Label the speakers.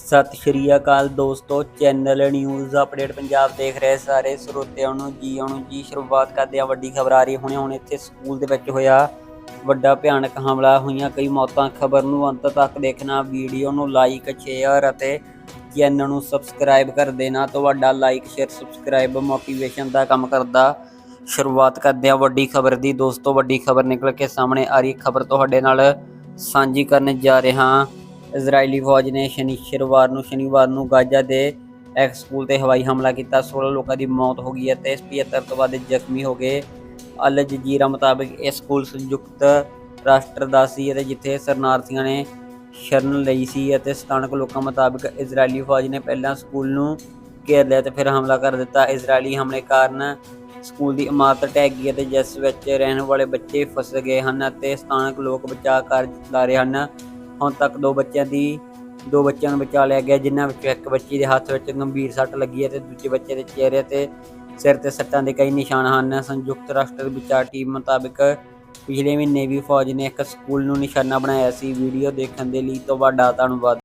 Speaker 1: ਸਤਿ ਸ਼੍ਰੀ ਅਕਾਲ ਦੋਸਤੋ, channel news update Punjab ਦੇਖ ਰਹੇ ਸਾਰੇ ਸਰੋਤਿਆਂ ਨੂੰ। ਜੀ ਆਉਣ ਨੂੰ ਜੀ, ਸ਼ੁਰੂਆਤ ਕਰਦੇ ਆ ਵੱਡੀ ਖਬਰ ਆ ਰਹੀ। ਹੁਣੇ ਹੁਣ ਇੱਥੇ ਸਕੂਲ ਦੇ ਵਿੱਚ ਹੋਇਆ ਵੱਡਾ ਭਿਆਨਕ ਹਮਲਾ। ਹੋਈਆਂ ਕਈ ਮੌਤਾਂ। ਖਬਰ ਨੂੰ ਅੰਤ ਤੱਕ ਦੇਖਣਾ, ਵੀਡੀਓ ਨੂੰ ਲਾਈਕ ਸ਼ੇਅਰ ਅਤੇ ਚੈਨਲ ਨੂੰ ਸਬਸਕ੍ਰਾਈਬ ਕਰ ਦੇਣਾ। ਤੁਹਾਡਾ ਲਾਈਕ ਸ਼ੇਅਰ ਸਬਸਕ੍ਰਾਈਬ ਮੋਟੀਵੇਸ਼ਨ ਦਾ ਕੰਮ ਕਰਦਾ। ਸ਼ੁਰੂਆਤ ਕਰਦੇ ਆ ਵੱਡੀ ਖਬਰ ਦੀ। ਦੋਸਤੋ, ਵੱਡੀ ਖਬਰ ਨਿਕਲ ਕੇ ਸਾਹਮਣੇ ਆ ਰਹੀ। ਖਬਰ ਤੁਹਾਡੇ ਨਾਲ ਸਾਂਝੀ ਕਰਨ ਜਾ ਰਿਹਾ। ਹਾਂ ਇਜ਼ਰਾਈਲੀ ਫੌਜ ਨੇ ਸ਼ਨੀਵਾਰ ਨੂੰ ਸ਼ਨੀਵਾਰ ਨੂੰ ਗਾਜ਼ਾ ਦੇ ਇੱਕ ਸਕੂਲ ਤੇ ਹਵਾਈ ਹਮਲਾ ਕੀਤਾ। 16 ਲੋਕਾਂ ਦੀ ਮੌਤ ਹੋ ਗਈ ਹੈ 75 ਤੋਂ ਵੱਧ ਜ਼ਖਮੀ ਹੋ ਗਏ। ਅਲ ਜਜ਼ੀਰਾ ਮੁਤਾਬਕ ਇਹ ਸਕੂਲ ਸੰਯੁਕਤ ਰਾਸ਼ਟਰ ਦਾ ਸੀ ਅਤੇ ਜਿੱਥੇ ਸ਼ਰਨਾਰਥੀਆਂ ਨੇ ਸ਼ਰਨ ਲਈ ਸੀ ਅਤੇ ਸਥਾਨਕ ਲੋਕਾਂ ਮੁਤਾਬਕ ਇਜ਼ਰਾਈਲੀ ਫੌਜ ਨੇ ਪਹਿਲਾਂ ਸਕੂਲ ਨੂੰ ਘੇਰ ਲਿਆ ਤੇ ਫਿਰ ਹਮਲਾ ਕਰ ਦਿੱਤਾ। ਇਜ਼ਰਾਈਲੀ ਹਮਲੇ ਕਾਰਨ ਸਕੂਲ ਦੀ ਇਮਾਰਤ ਢਹਿ ਗਈ ਅਤੇ ਜਿਸ ਵਿੱਚ ਰਹਿਣ ਵਾਲੇ ਬੱਚੇ ਫਸ ਗਏ ਹਨ ਅਤੇ ਸਥਾਨਕ ਲੋਕ ਬਚਾਅ ਕਾਰਜ ਚਲਾ ਰਹੇ ਹਨ। ਹੁਣ ਤੱਕ ਦੋ ਬੱਚਿਆਂ ਦੀ, ਦੋ ਬੱਚਿਆਂ ਨੂੰ ਬਚਾ ਲਿਆ ਗਿਆ, ਜਿਨ੍ਹਾਂ ਵਿੱਚੋਂ ਇੱਕ ਬੱਚੀ ਦੇ ਹੱਥ ਵਿੱਚ ਗੰਭੀਰ ਸੱਟ ਲੱਗੀ ਹੈ ਤੇ ਦੂਜੇ ਬੱਚੇ ਦੇ ਚਿਹਰੇ ਤੇ ਸਿਰ ਤੇ ਸੱਟਾਂ ਦੇ ਕਈ ਨਿਸ਼ਾਨ ਹਨ। ਸੰਯੁਕਤ ਰਾਸ਼ਟਰ ਵਿਚਾਰ ਟੀਮ ਮੁਤਾਬਕ ਪਿਛਲੇ ਮਹੀਨੇ ਵੀ ਫੌਜ ਨੇ ਇੱਕ ਸਕੂਲ ਨੂੰ ਨਿਸ਼ਾਨਾ ਬਣਾਇਆ ਸੀ। ਵੀਡੀਓ ਦੇਖਣ ਦੇ ਲਈ ਤੁਹਾਡਾ ਧੰਨਵਾਦ।